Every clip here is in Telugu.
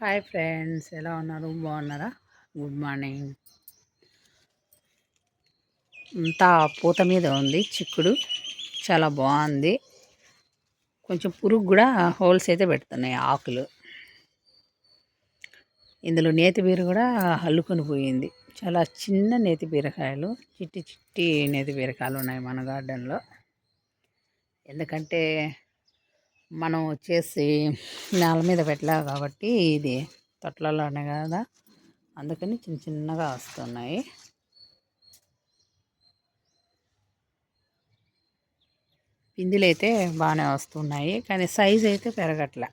హాయ్ ఫ్రెండ్స్ ఎలా ఉన్నారు? బాగున్నారా? Good morning. అంతా పూత మీద ఉంది చిక్కుడు. చాలా బాగుంది. కొంచెం పురుగు కూడా హోల్స్ అయితే పెడుతున్నాయి ఆకులు. ఇందులో నేతి బీర కూడా అల్లుకొని పోయింది. చాలా చిన్న నేతి బీరకాయలు చిట్టి చిట్టి నేతి బీరకాయలు ఉన్నాయి మన గార్డెన్లో. ఎందుకంటే మనం వచ్చేసి నేల మీద పెట్టలే కాబట్టి ఇది తొట్లలోనే కదా. అందుకని చిన్న చిన్నగా వస్తున్నాయి. పిందులు అయితే బాగానే వస్తున్నాయి కానీ సైజ్ అయితే పెరగట్లే.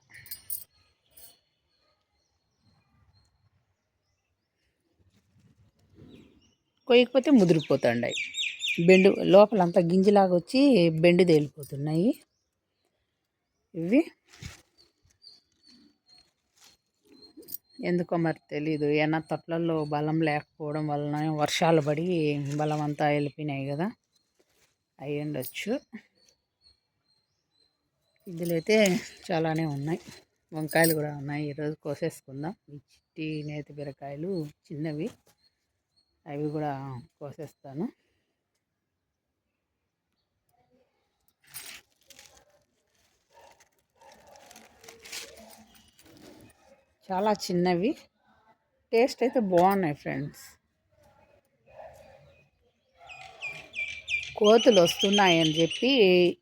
కొయ్యకపోతే ముదిరిపోతుండాయి. బెండు లోపలంతా గింజలాగా వచ్చి బెండు తేలిపోతున్నాయి. ఇవి. ఎందుకో మరి తెలీదు. ఏమన్నా తొట్లల్లో బలం లేకపోవడం వలన వర్షాలు పడి బలం అంతా వెళ్ళిపోయినాయి కదా. అయి ఉండొచ్చు. అయితే చాలానే ఉన్నాయి. వంకాయలు కూడా ఉన్నాయి. ఈరోజు కోసేసుకుందాం. ఈ చిట్టి నేతి బీరకాయలు చిన్నవి. అవి కూడా కోసేస్తాను. చాలా చిన్నవి. టేస్ట్ అయితే బాగున్నాయి ఫ్రెండ్స్. కోతులు వస్తున్నాయని చెప్పి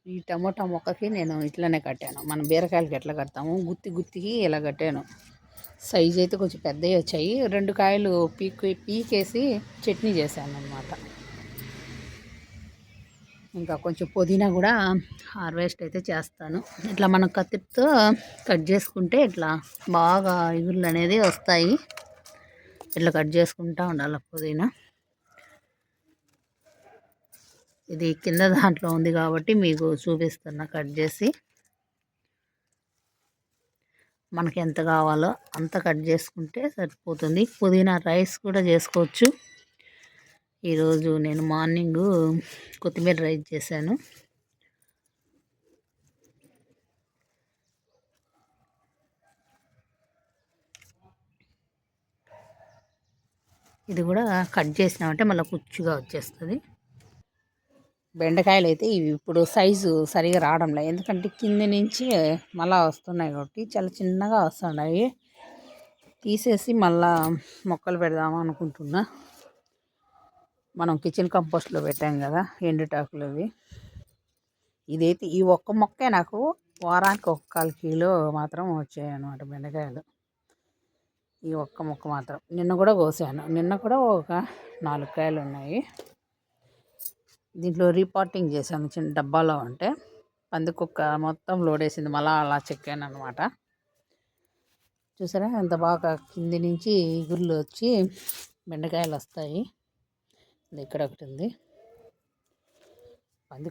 ఈ టమోటా మొక్కకి నేను ఇట్లనే కట్టాను. మనం బీరకాయలకి ఎట్లా కడతాము? గుత్తి గుత్తికి ఇలా కట్టాను. సైజ్ అయితే కొంచెం పెద్దవి వచ్చాయి. రెండు కాయలు పీక్ పీకేసి చట్నీ చేశాను అనమాట ఇంకా కొంచెం పుదీనా కూడా హార్వెస్ట్ అయితే చేస్తాను. ఇట్లా మనం కత్తితో కట్ చేసుకుంటే ఇట్లా బాగా ఇగుళ్ళు అనేది వస్తాయి. ఇట్లా కట్ చేసుకుంటూ ఉండాలి పుదీనా. ఇది కింద దాంట్లో ఉంది కాబట్టి మీకు చూపిస్తున్నా కట్ చేసి. మనకి ఎంత కావాలో అంత కట్ చేసుకుంటే సరిపోతుంది. పుదీనా రైస్ కూడా చేసుకోవచ్చు. ఈరోజు నేను మార్నింగ్ కొత్తిమీర రైస్ చేశాను. ఇది కూడా కట్ చేసినామంటే మళ్ళీ కుచ్చుగా వచ్చేస్తుంది. బెండకాయలు అయితే ఇవి ఇప్పుడు సైజు సరిగా రావడం లేదు. ఎందుకంటే కింద నుంచి మళ్ళా వస్తున్నాయి కాబట్టి చాలా చిన్నగా వస్తున్నాయి. తీసేసి మళ్ళా మొక్కలు పెడదాం అనుకుంటున్నా మనం కిచెన్ కంపోస్ట్లో పెట్టాం కదా ఎండుటాకులు అవి ఇదైతే ఈ ఒక్క మొక్కే నాకు వారానికి ఒక కాలు కిలో మాత్రం వచ్చాయి బెండకాయలు. ఈ ఒక్క మొక్క మాత్రం. నిన్న కూడా కోసాను. నిన్న కూడా ఒక నాలుగు కాయలు ఉన్నాయి. దీంట్లో రీపార్టింగ్ చేశాను చిన్న డబ్బాలో ఉంటే పందికొక్క మొత్తం లోడ్ వేసింది. మళ్ళీ అలా చెక్కాను అనమాట చూసారా? ఎంత బాగా కింది నుంచి ఇగుర్లు వచ్చి బెండకాయలు వస్తాయి. ఇక్కడ ఒకటి ఉంది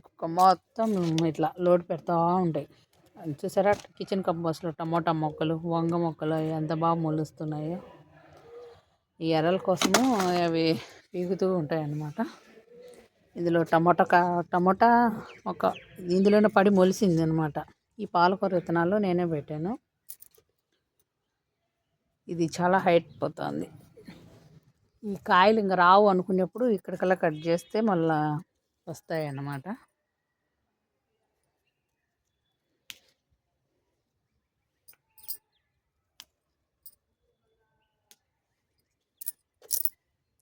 కుక్క మొత్తం ఇట్లా లోడ్ పెడతా ఉంటాయి. చూసారా? కిచెన్ కంపోస్ట్లో టమోటా మొక్కలు వంగ మొక్కలు ఎంత బాగా మొలుస్తున్నాయో. ఈ ఎర్రల కోసము అవి పీగుతూ ఉంటాయి అన్నమాట ఇందులో టమోటా కా టమోటా ఒక ఇందులోనే పడి మొలిసింది అనమాట ఈ పాలకూర విత్తనాలు నేనే పెట్టాను. ఇది చాలా హైట్ పోతుంది. ఈ కాయలు ఇంకా రావు అనుకునేప్పుడు ఇక్కడికల్లా కట్ చేస్తే మళ్ళా వస్తాయి అన్నమాట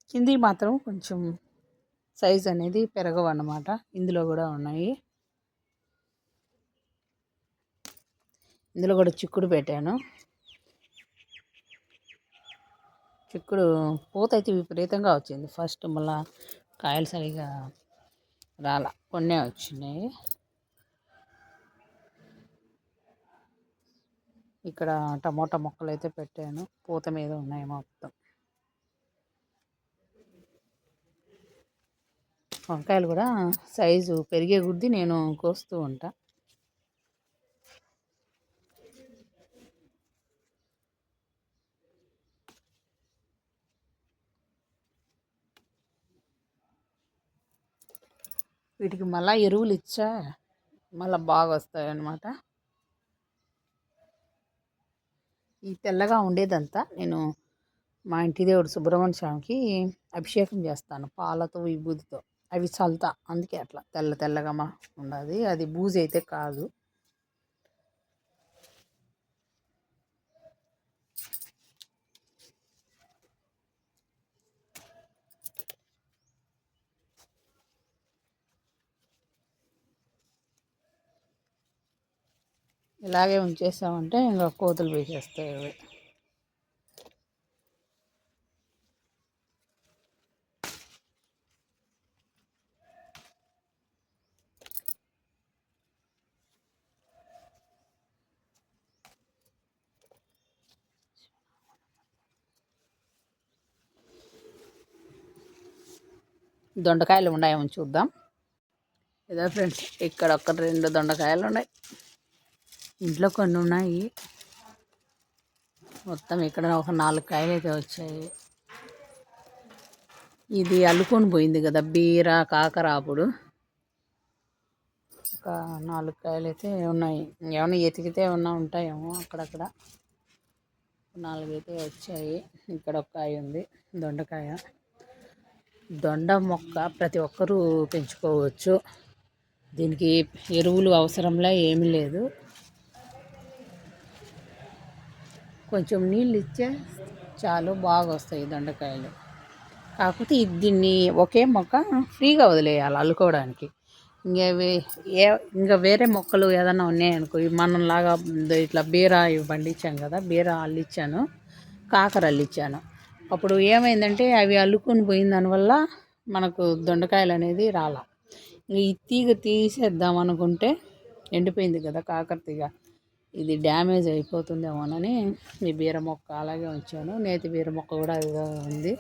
కింది మాత్రం కొంచెం సైజ్ అనేది పెరగవు అన్నమాట ఇందులో కూడా ఉన్నాయి. ఇందులో కూడా చిక్కుడు పెట్టాను. చిక్కుడు పూత అయితే విపరీతంగా వచ్చింది. ఫస్ట్ మళ్ళా కాయలు సరిగా రాల. కొన్నే వచ్చినాయి. ఇక్కడ టమోటా మొక్కలు అయితే పెట్టాను. పూత మీద ఉన్నాయి మొత్తం. వంకాయలు కూడా సైజు పెరిగే గుద్ది నేను కోస్తూ ఉంటా. వీటికి మళ్ళీ ఎరువులు ఇచ్చా మళ్ళీ బాగా వస్తాయి అన్నమాట ఈ తెల్లగా ఉండేదంతా నేను మా ఇంటి దేవుడు సుబ్రహ్మణ్య స్వామికి అభిషేకం చేస్తాను పాలతో విభూతితో. అవి చల్తా అందుకే అట్లా తెల్ల తెల్లగా మా ఉండదు. అది బూజు అయితే కాదు. ఇలాగే ఉంచేసామంటే ఇంకా కోతులు వేసేస్తాయి అవి. దొండకాయలు ఉన్నాయేమో చూద్దాం. ఇదే ఫ్రెండ్స్ ఇక్కడ ఒక రెండు దొండకాయలు ఉన్నాయి. ఇంట్లో కొన్ని ఉన్నాయి. మొత్తం ఇక్కడ ఒక నాలుగు కాయలు అయితే వచ్చాయి. ఇది అల్లుకొని పోయింది కదా బీర కాకర అప్పుడు ఒక నాలుగు కాయలు అయితే ఉన్నాయి. ఏమైనా ఎతికితే ఏమన్నా ఉంటాయేమో అక్కడక్కడ. నాలుగైతే వచ్చాయి. ఇక్కడ ఒక కాయ ఉంది దొండకాయ. దొండ మొక్క ప్రతి ఒక్కరూ పెంచుకోవచ్చు. దీనికి ఎరువులు అవసరంలా ఏమీ లేదు. కొంచెం నీళ్ళు ఇచ్చే చాలు బాగా వస్తాయి దొండకాయలు. కాకపోతే దీన్ని ఒకే మొక్క ఫ్రీగా వదిలేయాలి అల్లుకోవడానికి. ఇంకా ఏ ఇంకా వేరే మొక్కలు ఏదైనా ఉన్నాయనుకో మనంలాగా ఇట్లా బీర ఇవి పండించాం కదా బీర అల్లిచ్చాను కాకర అల్లిచ్చాను. అప్పుడు ఏమైందంటే అవి అల్లుకొని పోయిన దానివల్ల మనకు దొండకాయలు అనేది రాల. ఈ తీగ తీసేద్దాం అనుకుంటే ఎండిపోయింది కదా కాకర తీగ. ఇది డ్యామేజ్ అయిపోతుందేమోనని ఈ బీర మొక్క అలాగే ఉంచాను. నేతి బీర మొక్క కూడా ఉంది.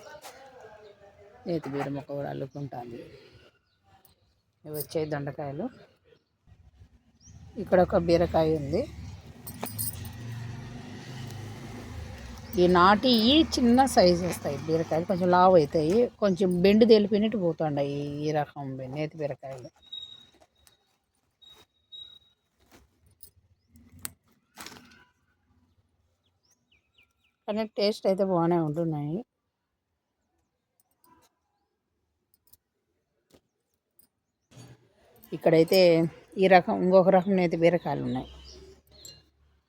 నేతి బీర మొక్క కూడా అల్లుకుంటాను. ఇవి వచ్చే దొండకాయలు. ఇక్కడ ఒక బీరకాయ ఉంది. ఈ నాటి చిన్న సైజు వస్తాయి బీరకాయలు. కొంచెం లావు అవుతాయి. కొంచెం బెండు తెలిపినట్టు పోతుండయి ఈ రకం నేతి బీరకాయలు. కానీ టేస్ట్ అయితే బాగానే ఉంటున్నాయి. ఇక్కడైతే ఈ రకం ఇంకొక రకం అయితే బీరకాయలు ఉన్నాయి.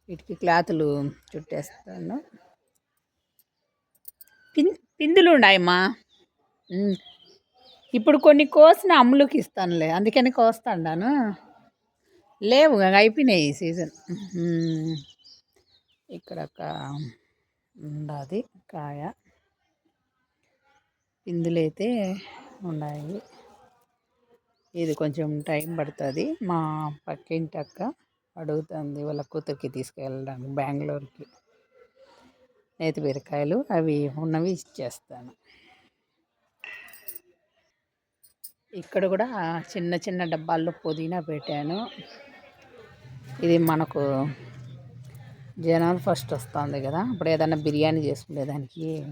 వీటికి క్లాతులు చుట్టేస్తాను. పిం పిందులు ఉన్నాయమ్మా ఇప్పుడు కొన్ని కోసిన అమ్ములకి ఇస్తానులే అందుకని కోస్తాను లేవు అయిపోయినాయి ఈ సీజన్. ఇక్కడ ఒక ఉండాది కాయ. పిందులైతే ఉన్నాయి ఇది కొంచెం టైం పడుతుంది. మా పక్కింటి అక్క అడుగుతుంది వాళ్ళ కూతురికి తీసుకెళ్ళడానికి బెంగళూరుకి. నేతి బీరకాయలు అవి ఉన్నవి ఇచ్చేస్తాను. ఇక్కడ కూడా చిన్న చిన్న డబ్బాల్లో పుదీనా పెట్టాను. ఇది మనకు జనాలు ఫస్ట్ వస్తుంది కదా ఇప్పుడు ఏదైనా బిర్యానీ చేసుకునేదానికి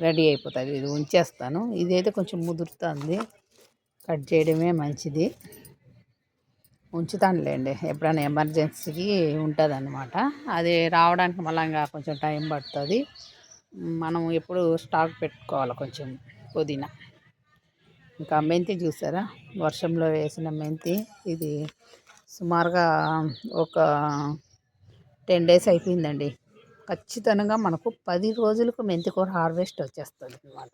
రెడీ అయిపోతుంది. ఇది ఉంచేస్తాను. ఇదైతే కొంచెం ముదురుతుంది. కట్ చేయడమే మంచిది. ఉంచుతానులేండి. ఎప్పుడైనా ఎమర్జెన్సీకి ఉంటుంది అనమాట అది రావడానికి మళ్ళీ కొంచెం టైం పడుతుంది. మనం ఎప్పుడు స్టాక్ పెట్టుకోవాలి కొంచెం పుదీనా. ఇంకా మెంతి చూసారా? వర్షంలో వేసిన మెంతి. ఇది సుమారుగా ఒక టెన్ డేస్ అయిపోయిందండి. ఖచ్చితంగా మనకు పది రోజులకు మెంతికూర హార్వెస్ట్ వచ్చేస్తుంది అనమాట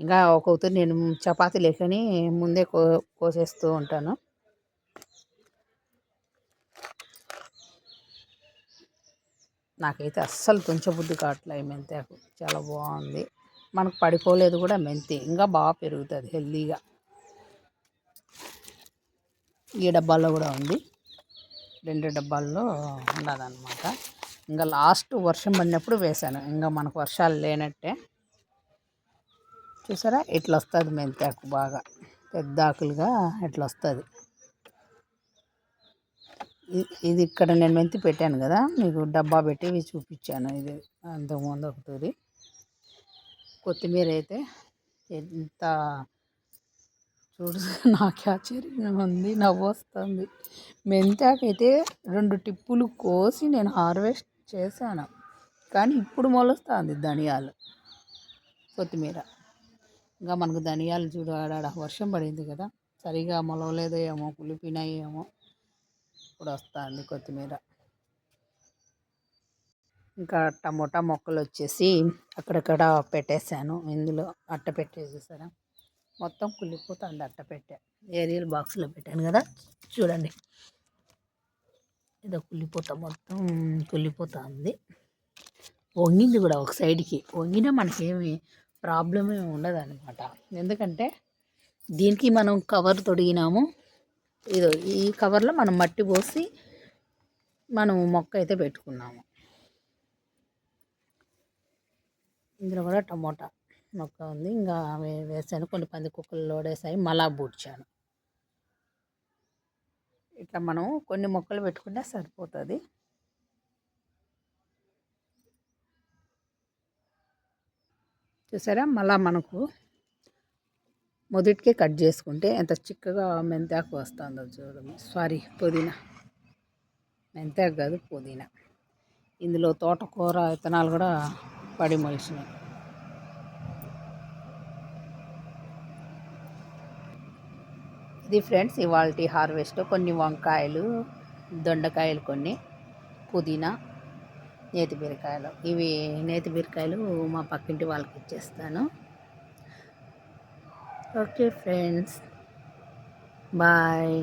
ఇంకా ఒక్కొక్కరు నేను చపాతీ లేకని ముందే కో కోసేస్తూ ఉంటాను. నాకైతే అస్సలు తుంచబుద్ధి కావట్లే మెంతాకు చాలా బాగుంది. మనకు పడిపోలేదు కూడా మెంతి. ఇంకా బాగా పెరుగుతుంది హెల్దీగా ఈ డబ్బాలో కూడా ఉంది. రెండు డబ్బాల్లో ఉన్నదన్నమాట ఇంకా లాస్ట్ వర్షం పడినప్పుడు వేసాను ఇంకా మనకు వర్షాలు లేనట్టే. చూసారా? ఇట్లా వస్తుంది మెంతాకు బాగా. పెద్ద ఆకులుగా ఇట్లా వస్తుంది ఇది ఇక్కడ నేను మెంతి పెట్టాను కదా మీకు డబ్బా పెట్టి చూపించాను. ఇది అంతకుముందు ఒకటి కొత్తిమీర అయితే ఎంత చూడు నాకు ఆశ్చర్యంగా ఉంది నవ్వు వస్తుంది మెంతాకైతే రెండు టిప్పులు కోసి నేను హార్వెస్ట్ చేశాను. కానీ ఇప్పుడు మొలుస్తుంది ధనియాలు కొత్తిమీర. ఇంకా మనకు ధనియాలు చూడు ఆడాడ వర్షం పడింది కదా. సరిగా మొలవలేదో ఏమో కులిపినాయేమో. ఇప్పుడు వస్తుంది కొత్తిమీర. ఇంకా టమోటా మొక్కలు వచ్చేసి అక్కడక్కడ పెట్టేశాను. ఇందులో అట్ట పెట్టేసేసారా? మొత్తం కుళ్ళిపోతుంది అట్ట పెట్టా. ఏరియల్ బాక్స్లో పెట్టాను కదా చూడండి. ఏదో కుళ్ళిపోతా మొత్తం కుళ్ళిపోతుంది. వంగింది కూడా ఒక సైడ్కి. వంగినా మనకేమి ప్రాబ్లం ఏమి ఉండదు అనమాట ఎందుకంటే దీనికి మనం కవర్ తొడిగినాము. ఇదో ఈ కవర్లో మనం మట్టి పోసి మనం మొక్క అయితే పెట్టుకున్నాము. ఇందులో కూడా టమోటా. మొక్క ఉంది. ఇంకా వేసాను. కొన్ని పంది కుక్కలు లోడేసాయి మళ్ళా బూడ్చాను. ఇట్లా మనం కొన్ని మొక్కలు పెట్టుకుంటే సరిపోతుంది. చూసారా? మళ్ళా మనకు మొదటికే కట్ చేసుకుంటే ఎంత చిక్కగా మెంతాకు వస్తుందో చూడండి. సారీ పుదీనా. మెంతాకు కాదు పుదీనా. ఇందులో తోటకూర విత్తనాలు కూడా పడి మొలిచినాయి. ఇది ఫ్రెండ్స్ ఇవాళ హార్వెస్ట్ కొన్ని వంకాయలు దొండకాయలు కొన్ని పుదీనా నేతి బీరకాయలు ఇవి నేతి బీరకాయలు మా పక్కింటి వాళ్ళకి ఇచ్చేస్తాను. Okay friends. బాయ్.